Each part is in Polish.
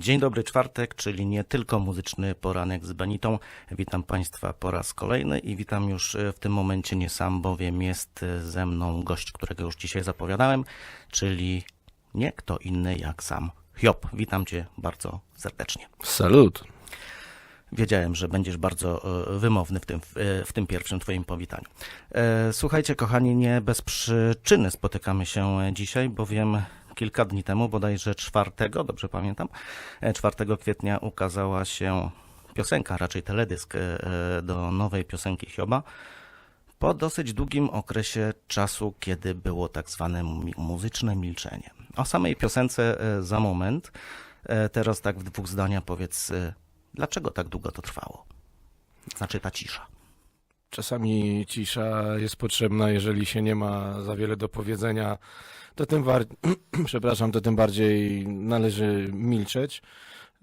Dzień dobry czwartek, czyli nie tylko muzyczny poranek z Benitą. Witam Państwa po raz kolejny i witam już e, w tym momencie nie sam, bowiem jest e, ze mną gość, którego już dzisiaj zapowiadałem, czyli nie kto inny jak sam Hiob. Witam Cię bardzo serdecznie. Salut. Wiedziałem, że będziesz bardzo e, wymowny w tym, w tym pierwszym Twoim powitaniu. Słuchajcie, kochani, nie bez przyczyny spotykamy się dzisiaj, bowiem kilka dni temu, bodajże 4, dobrze pamiętam, e, 4 kwietnia ukazała się piosenka, raczej teledysk e, e, do nowej piosenki Hioba. Po dosyć długim okresie czasu, kiedy było tak zwane muzyczne milczenie. O samej piosence e, za moment. E, Teraz tak w dwóch zdaniach powiedz, e, dlaczego tak długo to trwało? Znaczy ta cisza. Czasami cisza jest potrzebna, jeżeli się nie ma za wiele do powiedzenia, to tym. Przepraszam, to tym bardziej należy milczeć.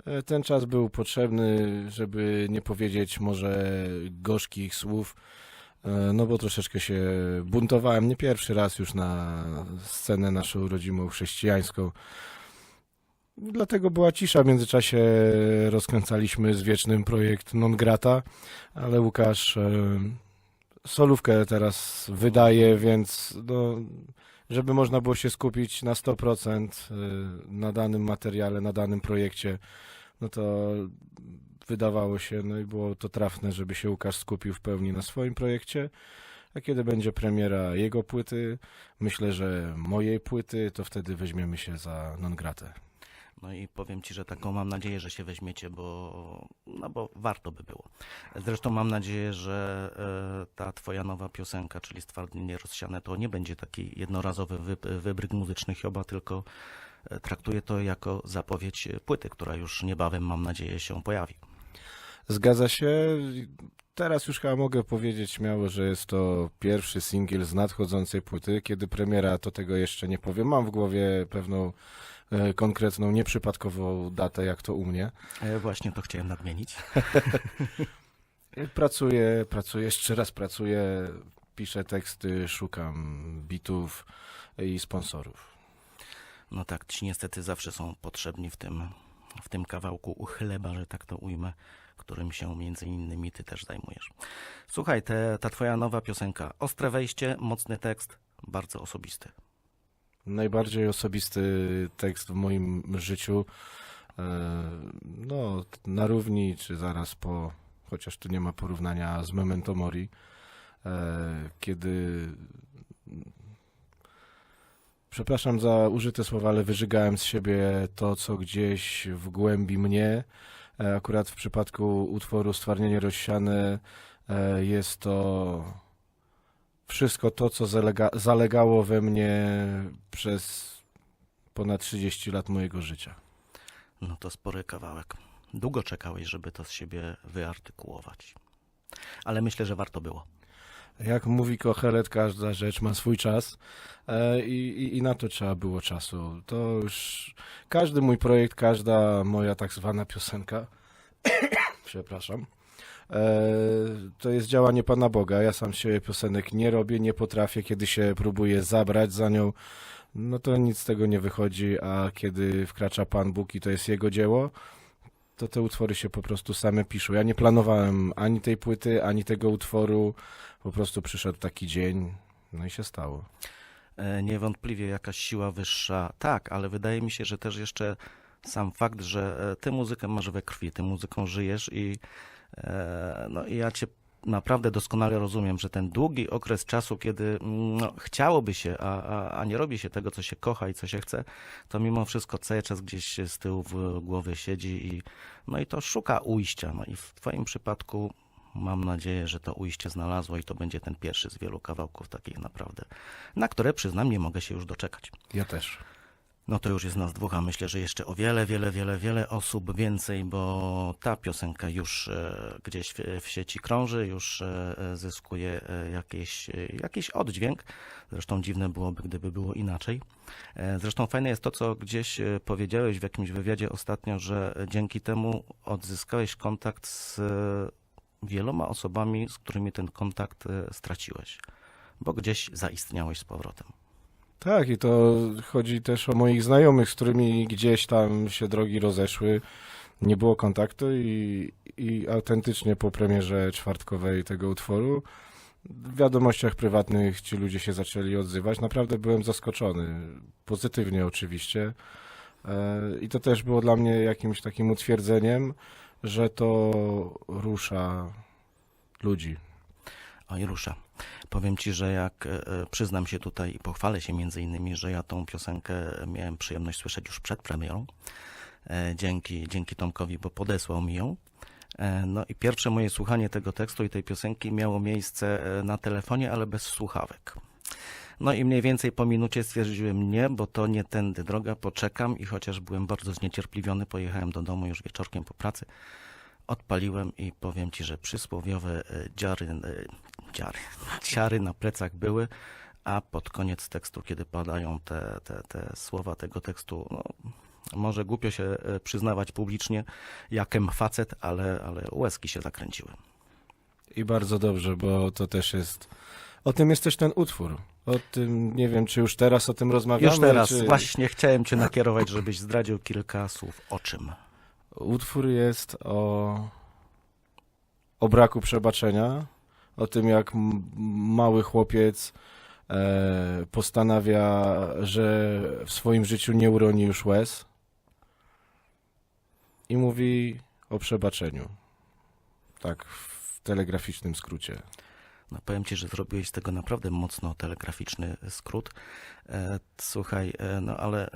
E, Ten czas był potrzebny, żeby nie powiedzieć może gorzkich słów, e, no bo troszeczkę się buntowałem, nie pierwszy raz już na scenę naszą rodzimą chrześcijańską. Dlatego była cisza. W międzyczasie rozkręcaliśmy z wiecznym projekt Non Grata, ale Łukasz e, solówkę teraz wydaje, więc no, żeby można było się skupić na 100% e, na danym materiale, na danym projekcie, no to wydawało się, no i było to trafne, żeby się Łukasz skupił w pełni na swoim projekcie. A kiedy będzie premiera jego płyty, myślę, że mojej płyty, to wtedy weźmiemy się za Non Gratę. No i powiem Ci, że taką mam nadzieję, że się weźmiecie, bo, no bo warto by było. Zresztą mam nadzieję, że e, ta Twoja nowa piosenka, czyli Stwardnienie Rozsiane, to nie będzie taki jednorazowy wy, wybryk muzyczny Hioba, tylko e, traktuję to jako zapowiedź płyty, która już niebawem, mam nadzieję, się pojawi. Zgadza się. Teraz już chyba mogę powiedzieć śmiało, że jest to pierwszy singiel z nadchodzącej płyty. Kiedy premiera, to tego jeszcze nie powiem. Mam w głowie pewną konkretną, nieprzypadkową datę, jak to u mnie. E, Właśnie to chciałem nadmienić. Pracuję, pracuję, jeszcze raz pracuję, piszę teksty, szukam bitów i sponsorów. No tak, ci niestety zawsze są potrzebni w tym, w tym kawałku chleba, że tak to ujmę, którym się między innymi ty też zajmujesz. Słuchaj, te, ta twoja nowa piosenka, ostre wejście, mocny tekst, bardzo osobisty. Najbardziej osobisty tekst w moim życiu. E, No, na równi, czy zaraz po, chociaż tu nie ma porównania z Memento Mori, e, kiedy. Przepraszam za użyte słowa, ale wyżygałem z siebie to, co gdzieś w głębi mnie. E, Akurat w przypadku utworu Stwarnienie Rozsiane jest to wszystko to, co zalega, zalegało we mnie przez ponad 30 lat mojego życia. No to spory kawałek. Długo czekałeś, żeby to z siebie wyartykułować. Ale myślę, że warto było. Jak mówi Kochelet, każda rzecz ma swój czas e, i, i, i na to trzeba było czasu. To już każdy mój projekt, każda moja tak zwana piosenka, przepraszam, to jest działanie Pana Boga. Ja sam siebie piosenek nie robię, nie potrafię, kiedy się próbuję zabrać za nią, no to nic z tego nie wychodzi, a kiedy wkracza Pan Bóg i to jest Jego dzieło, to te utwory się po prostu same piszą. Ja nie planowałem ani tej płyty, ani tego utworu. Po prostu przyszedł taki dzień, no i się stało. E, Niewątpliwie jakaś siła wyższa, tak, ale wydaje mi się, że też jeszcze sam fakt, że e, ty muzykę masz we krwi, ty muzyką żyjesz i e, no i ja cię naprawdę doskonale rozumiem, że ten długi okres czasu, kiedy mm, no, chciałoby się, a, a, a nie robi się tego, co się kocha i co się chce, to mimo wszystko cały czas gdzieś z tyłu w głowie siedzi i no i to szuka ujścia. No i w twoim przypadku mam nadzieję, że to ujście znalazło i to będzie ten pierwszy z wielu kawałków takich naprawdę, na które przyznam nie mogę się już doczekać. Ja też. No to już jest nas dwóch, a myślę, że jeszcze o wiele, wiele, wiele, wiele osób więcej, bo ta piosenka już e, gdzieś w, sieci krąży, już e, zyskuje e, jakiś, jakiś oddźwięk. Zresztą dziwne byłoby, gdyby było inaczej. Zresztą fajne jest to, co gdzieś powiedziałeś w jakimś wywiadzie ostatnio, że dzięki temu odzyskałeś kontakt z wieloma osobami, z którymi ten kontakt straciłeś, bo gdzieś zaistniałeś z powrotem. Tak, i to chodzi też o moich znajomych, z którymi gdzieś tam się drogi rozeszły. Nie było kontaktu i, i autentycznie po premierze czwartkowej tego utworu w wiadomościach prywatnych ci ludzie się zaczęli odzywać. Naprawdę byłem zaskoczony. Pozytywnie oczywiście. E, I to też było dla mnie jakimś takim utwierdzeniem, że to rusza ludzi. Oj, rusza. Powiem ci, że jak e, e, przyznam się tutaj i pochwalę się między innymi, że ja tą piosenkę miałem przyjemność słyszeć już przed premierą. E, Dzięki, dzięki Tomkowi, bo podesłał mi ją. No i pierwsze moje słuchanie tego tekstu i tej piosenki miało miejsce na telefonie, ale bez słuchawek. No i mniej więcej po minucie stwierdziłem nie, bo to nie tędy droga, poczekam i chociaż byłem bardzo zniecierpliwiony, pojechałem do domu już wieczorkiem po pracy, odpaliłem i powiem ci, że przysłowiowe dziary, dziary, ciary na plecach były, a pod koniec tekstu, kiedy padają te, te, te słowa tego tekstu, no, może głupio się e, przyznawać publicznie, jakem facet, ale, ale łezki się zakręciły. I bardzo dobrze, bo to też jest. O tym jest też ten utwór. O tym nie wiem, czy już teraz o tym rozmawiamy. Już teraz czy... właśnie chciałem cię nakierować, żebyś zdradził kilka słów o czym. Utwór jest o, o braku przebaczenia, o tym jak mały chłopiec e, postanawia, że w swoim życiu nie uroni już łez i mówi o przebaczeniu. Tak, w telegraficznym skrócie. No, powiem ci, że zrobiłeś z tego naprawdę mocno telegraficzny skrót. E, słuchaj, e, no ale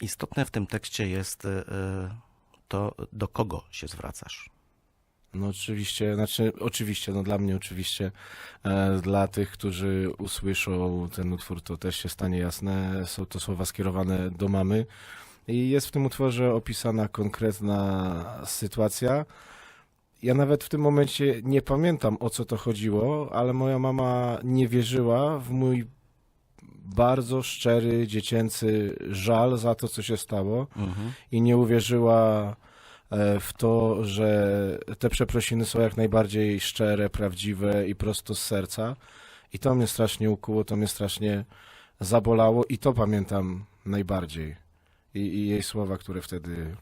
istotne w tym tekście jest e, to, do kogo się zwracasz. No oczywiście, znaczy oczywiście, no dla mnie oczywiście, e, dla tych, którzy usłyszą ten utwór, to też się stanie jasne, są to słowa skierowane do mamy i jest w tym utworze opisana konkretna sytuacja. Ja nawet w tym momencie nie pamiętam o co to chodziło, ale moja mama nie wierzyła w mój bardzo szczery, dziecięcy żal za to, co się stało Mhm. i nie uwierzyła w to, że te przeprosiny są jak najbardziej szczere, prawdziwe i prosto z serca. I to mnie strasznie ukuło, to mnie strasznie zabolało i to pamiętam najbardziej. I, i jej słowa, które wtedy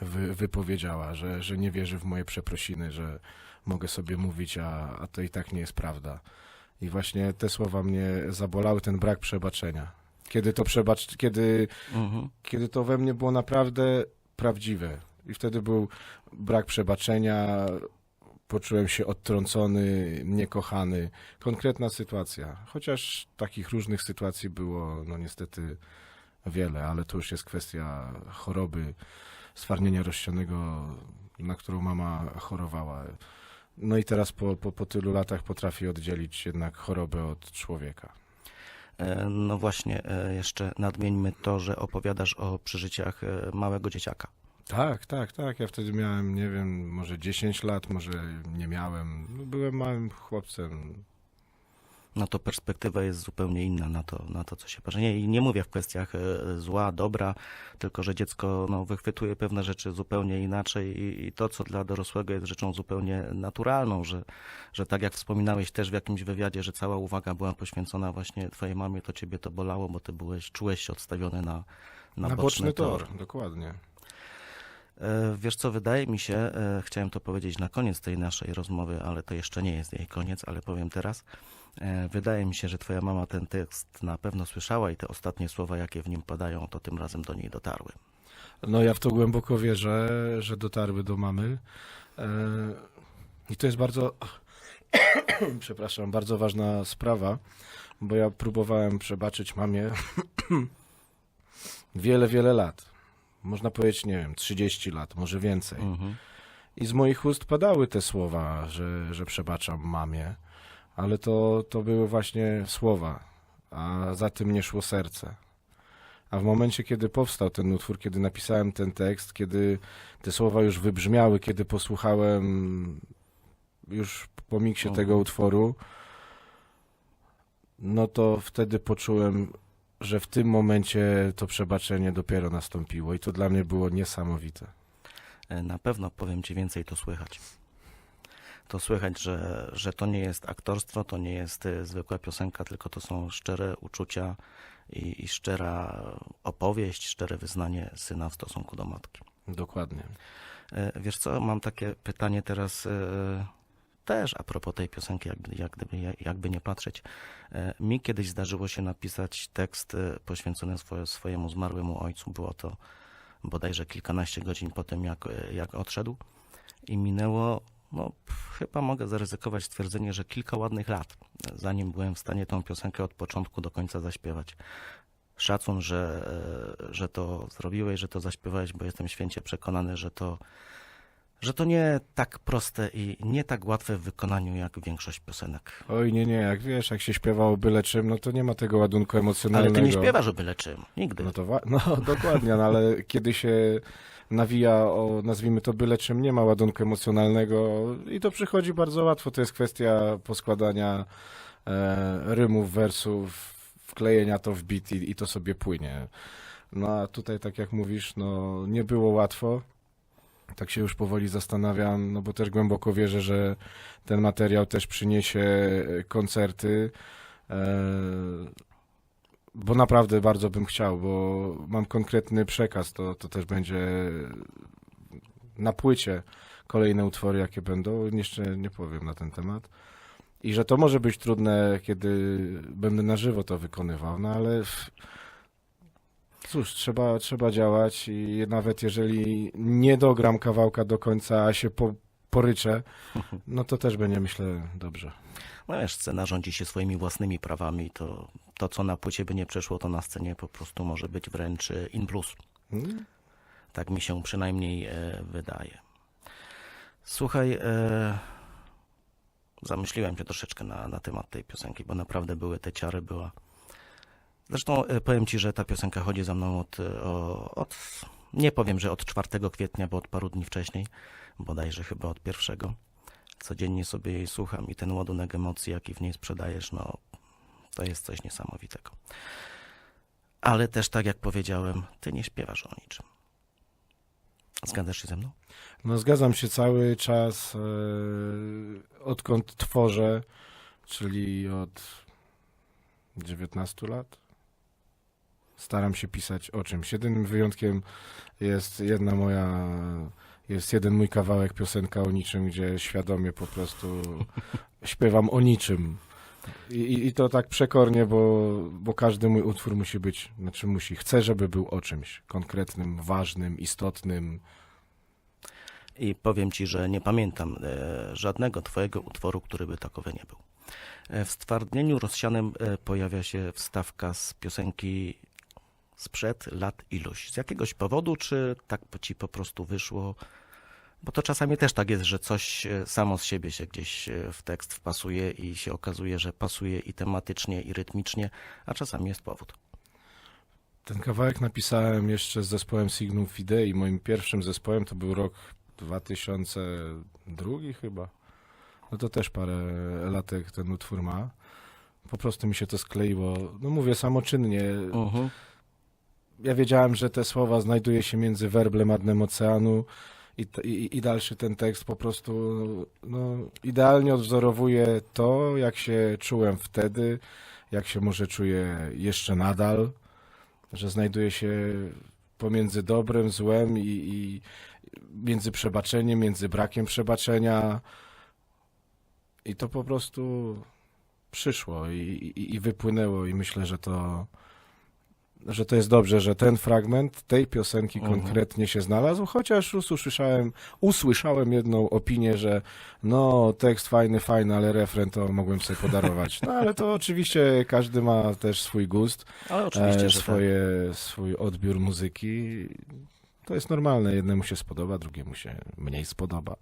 wy, wypowiedziała, że, że nie wierzy w moje przeprosiny, że mogę sobie mówić, a, a to i tak nie jest prawda. I właśnie te słowa mnie zabolały, ten brak przebaczenia. Kiedy to przebacz, kiedy Mhm. kiedy to we mnie było naprawdę prawdziwe. I wtedy był brak przebaczenia, poczułem się odtrącony, niekochany. Konkretna sytuacja. Chociaż takich różnych sytuacji było, no niestety, wiele, ale to już jest kwestia choroby, stwardnienia rozsianego, na którą mama chorowała. No i teraz po, po, po tylu latach potrafię oddzielić jednak chorobę od człowieka. E, No właśnie, e, jeszcze nadmieńmy to, że opowiadasz o przeżyciach e, małego dzieciaka. Tak, tak, tak. Ja wtedy miałem, nie wiem, może 10 lat, może nie miałem. No, byłem małym chłopcem. No to perspektywa jest zupełnie inna na to, na to co się parzy. Nie, nie mówię w kwestiach e, zła, dobra, tylko że dziecko no, wychwytuje pewne rzeczy zupełnie inaczej i, i to, co dla dorosłego jest rzeczą zupełnie naturalną, że, że tak jak wspominałeś też w jakimś wywiadzie, że cała uwaga była poświęcona właśnie twojej mamie, to ciebie to bolało, bo ty byłeś, czułeś się odstawiony na, na, Na, boczny tor, dokładnie. E, Wiesz co, wydaje mi się, e, chciałem to powiedzieć na koniec tej naszej rozmowy, ale to jeszcze nie jest jej koniec, ale powiem teraz. E, Wydaje mi się, że twoja mama ten tekst na pewno słyszała i te ostatnie słowa, jakie w nim padają, to tym razem do niej dotarły. No ja w to głęboko wierzę, że dotarły do mamy. I to jest bardzo, przepraszam, bardzo ważna sprawa, bo ja próbowałem przebaczyć mamie wiele, wiele lat. Można powiedzieć, nie wiem, 30 lat, może więcej. Mhm. I z moich ust padały te słowa, że, że przebaczam mamie, ale to, to były właśnie słowa, a za tym nie szło serce. A w momencie, kiedy powstał ten utwór, kiedy napisałem ten tekst, kiedy te słowa już wybrzmiały, kiedy posłuchałem już po miksie Mhm. tego utworu, no to wtedy poczułem, że w tym momencie to przebaczenie dopiero nastąpiło i to dla mnie było niesamowite. E, Na pewno powiem ci więcej, to słychać. To słychać, że, że to nie jest aktorstwo, to nie jest e, zwykła piosenka, tylko to są szczere uczucia i, i szczera opowieść, szczere wyznanie syna w stosunku do matki. Dokładnie. E, Wiesz co, mam takie pytanie teraz też a propos tej piosenki, jakby, jak gdyby, jak- jakby nie patrzeć. E, Mi kiedyś zdarzyło się napisać tekst e, poświęcony swoje, swojemu zmarłemu ojcu. Było to bodajże kilkanaście godzin po tym, jak, e, jak odszedł i minęło, no chyba mogę zaryzykować stwierdzenie, że kilka ładnych lat, zanim byłem w stanie tą piosenkę od początku do końca zaśpiewać. Szacun, że, że to zrobiłeś, że to zaśpiewałeś, bo jestem święcie przekonany, że to, że to nie tak proste i nie tak łatwe w wykonaniu jak większość piosenek. Oj, nie, nie, jak wiesz, jak się śpiewało byle czym, no to nie ma tego ładunku Ale emocjonalnego. ty nie śpiewasz o byle czym, nigdy. No to no dokładnie, no, ale kiedy się nawija o, nazwijmy to byle czym, nie ma ładunku emocjonalnego i to przychodzi bardzo łatwo. To jest kwestia poskładania e, rymów, wersów, wklejenia to w beat i, i to sobie płynie. No a tutaj, tak jak mówisz, no nie było łatwo. Tak się już powoli zastanawiam, no bo też głęboko wierzę, że ten materiał też przyniesie e, koncerty. E, bo naprawdę bardzo bym chciał, bo mam konkretny przekaz, to, to też będzie na płycie kolejne utwory, jakie będą, jeszcze nie powiem na ten temat. I że to może być trudne, kiedy będę na żywo to wykonywał, no ale cóż, trzeba, trzeba działać i nawet jeżeli nie dogram kawałka do końca, a się po, poryczę, no to też będzie, myślę, dobrze. No wiesz, scena rządzi się swoimi własnymi prawami, to, to co na płycie by nie przeszło, to na scenie po prostu może być wręcz e, in plus. Mm, Tak mi się przynajmniej e, wydaje. Słuchaj, e, zamyśliłem się troszeczkę na, na temat tej piosenki, bo naprawdę były te ciary, była. Zresztą e, powiem ci, że ta piosenka chodzi za mną od, e, od nie powiem, że od 4 kwietnia, bo od paru dni wcześniej, bodajże chyba od pierwszego. Codziennie sobie jej słucham i ten ładunek emocji, jaki w niej sprzedajesz, no to jest coś niesamowitego. Ale też tak jak powiedziałem, ty nie śpiewasz o niczym. Zgadzasz się ze mną? No zgadzam się cały czas, e, odkąd tworzę, czyli od 19 lat. Staram się pisać o czymś. Jedynym wyjątkiem jest jedna moja, jest jeden mój kawałek, piosenka o niczym, gdzie świadomie po prostu śpiewam o niczym. I, i, to tak przekornie, bo, bo każdy mój utwór musi być, znaczy musi, chcę, żeby był o czymś konkretnym, ważnym, istotnym, I powiem ci, że nie pamiętam e, żadnego twojego utworu, który by takowy nie był. E, w stwardnieniu rozsianym e, pojawia się wstawka z piosenki sprzed lat iluś. Z jakiegoś powodu, czy tak po- ci po prostu wyszło? Bo to czasami też tak jest, że coś e, samo z siebie się gdzieś e, w tekst wpasuje i się okazuje, że pasuje i tematycznie, i rytmicznie, a czasami jest powód. Ten kawałek napisałem jeszcze z zespołem Signum Fidei. Moim pierwszym zespołem to był rok 2002 chyba. No to też parę latek ten utwór ma. Po prostu mi się to skleiło. No mówię samoczynnie. Mhm. Ja wiedziałem, że te słowa znajduje się między werblem a dnem oceanu i, i, i dalszy ten tekst po prostu no, idealnie odwzorowuje to, jak się czułem wtedy, jak się może czuję jeszcze nadal, że znajduje się pomiędzy dobrem, złem i, i między przebaczeniem, między brakiem przebaczenia. I to po prostu przyszło i, i, i wypłynęło i myślę, że to że to jest dobrze, że ten fragment tej piosenki Mhm. konkretnie się znalazł, chociaż usłyszałem, usłyszałem jedną opinię, że no tekst fajny, fajny, ale refren to mogłem sobie podarować. No ale to oczywiście każdy ma też swój gust, Ale oczywiście, e, że tak. swoje, swój odbiór muzyki. To jest normalne, jednemu się spodoba, drugiemu się mniej spodoba.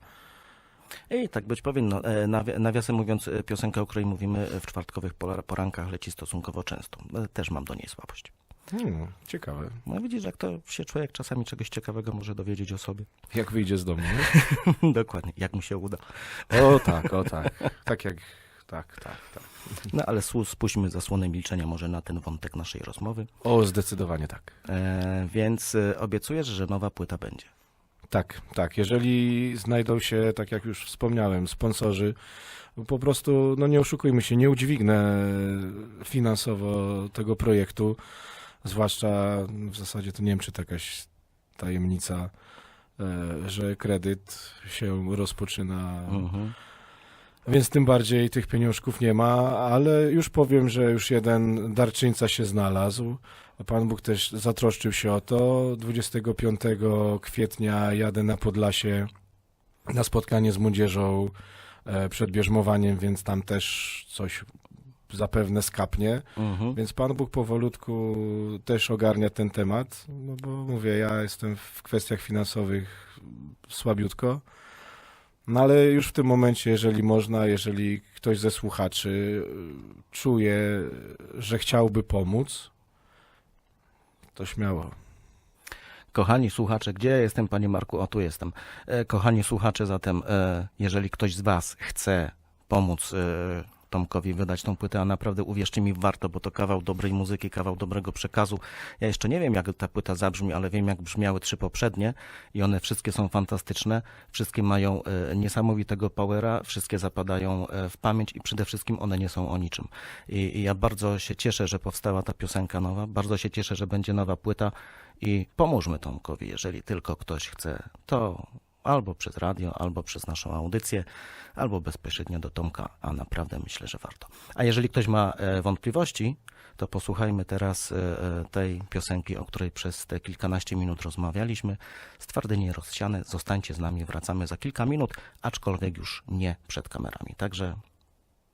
I tak być powinno. E, nawi- Nawiasem mówiąc, e, piosenka, o której mówimy w czwartkowych porankach leci stosunkowo często. Też mam do niej słabość. Hmm, ciekawe. No widzisz, jak to się człowiek czasami czegoś ciekawego może dowiedzieć o sobie. Jak wyjdzie z domu? nie? Dokładnie, jak mu się uda. O tak, o tak. Tak jak, tak, tak, tak. No ale spuśćmy zasłonę milczenia może na ten wątek naszej rozmowy. O, zdecydowanie tak. E, więc e, obiecujesz, że nowa płyta będzie. Tak, tak. Jeżeli znajdą się, tak jak już wspomniałem, sponsorzy, po prostu, no nie oszukujmy się, nie udźwignę finansowo tego projektu, zwłaszcza w zasadzie to nie wiem, czy to jakaś tajemnica, e, że kredyt się rozpoczyna Mhm. Więc tym bardziej tych pieniążków nie ma, ale już powiem, że już jeden darczyńca się znalazł. Pan Bóg też zatroszczył się o to. 25 kwietnia jadę na Podlasie na spotkanie z młodzieżą e, przed bierzmowaniem, więc tam też coś zapewne skapnie. Mhm. Więc Pan Bóg powolutku też ogarnia ten temat, no bo mówię, ja jestem w kwestiach finansowych słabiutko. No ale już w tym momencie, jeżeli można, jeżeli ktoś ze słuchaczy czuje, że chciałby pomóc, to śmiało. Kochani słuchacze, gdzie ja jestem, panie Marku? O, tu jestem. E, Kochani słuchacze, zatem, e, jeżeli ktoś z was chce pomóc e, Tomkowi wydać tą płytę, a naprawdę uwierzcie mi, warto, bo to kawał dobrej muzyki, kawał dobrego przekazu. Ja jeszcze nie wiem, jak ta płyta zabrzmi, ale wiem, jak brzmiały trzy poprzednie i one wszystkie są fantastyczne, wszystkie mają e, niesamowitego powera, wszystkie zapadają e, w pamięć i przede wszystkim one nie są o niczym. I, I ja bardzo się cieszę, że powstała ta piosenka nowa, bardzo się cieszę, że będzie nowa płyta i pomóżmy Tomkowi, jeżeli tylko ktoś chce, to albo przez radio, albo przez naszą audycję, albo bezpośrednio do Tomka, a naprawdę myślę, że warto. A jeżeli ktoś ma e, wątpliwości, to posłuchajmy teraz e, e, tej piosenki, o której przez te kilkanaście minut rozmawialiśmy. Stwardnienie rozsiane, zostańcie z nami, wracamy za kilka minut, aczkolwiek już nie przed kamerami. Także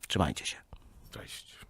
trzymajcie się. Cześć.